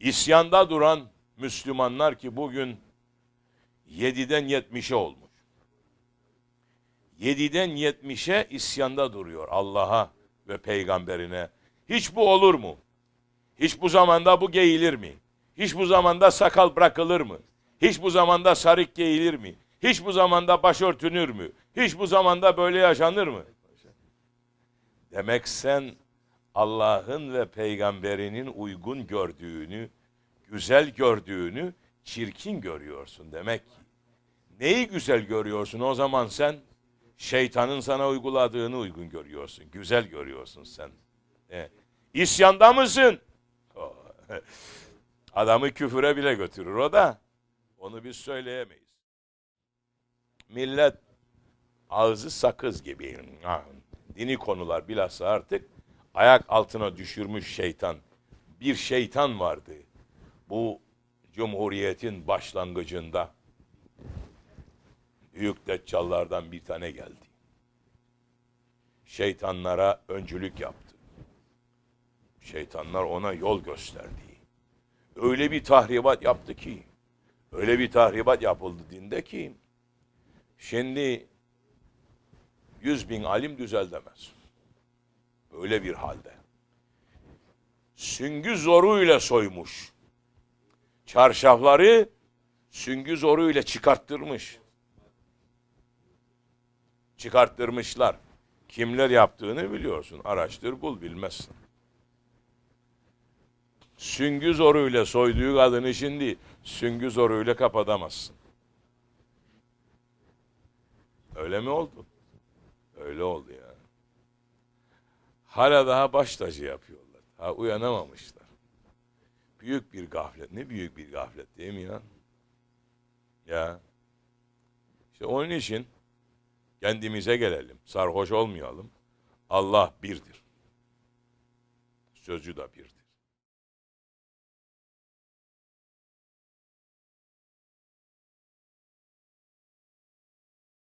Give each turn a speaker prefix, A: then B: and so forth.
A: İsyanda duran Müslümanlar ki bugün 7'den 70'e olmuş. 7'den 70'e isyanda duruyor Allah'a ve peygamberine. Hiç bu olur mu? Hiç bu zamanda bu giyilir mi? Hiç bu zamanda sakal bırakılır mı? Hiç bu zamanda sarık giyilir mi? Hiç bu zamanda başörtünür mü? Hiç bu zamanda böyle yaşanır mı? Demek sen Allah'ın ve peygamberinin uygun gördüğünü, güzel gördüğünü çirkin görüyorsun demek ki. Neyi güzel görüyorsun o zaman sen? Şeytanın sana uyguladığını uygun görüyorsun. Güzel görüyorsun sen. E, İsyanda mısın? Oh, Adamı küfüre bile götürür o da. Onu biz söyleyemeyiz. Millet ağzı sakız gibi. Ah, Dini konular bilhassa artık ayak altına düşürmüş şeytan. Bir şeytan vardı. Bu Cumhuriyet'in başlangıcında büyük deccallardan bir tane geldi. Şeytanlara öncülük yaptı. Şeytanlar ona yol gösterdi. Öyle bir tahribat yaptı ki, öyle bir tahribat yapıldı dinde ki, şimdi yüz bin alim düzeltemez. Öyle bir halde. Süngü zoruyla soymuş. Çarşafları süngü zoruyla çıkarttırmış. Çıkarttırmışlar. Kimler yaptığını biliyorsun. Araştır bul bilmezsin. Süngü zoruyla soyduğu kadını şimdi süngü zoruyla kapatamazsın. Öyle mi oldu? Öyle oldu ya. Hala daha baş tacı yapıyorlar. Ha uyanamamışlar. Büyük bir gaflet. Ne büyük bir gaflet değil mi ya? Ya. İşte onun için kendimize gelelim. Sarhoş olmayalım. Allah birdir. Sözcü de birdir.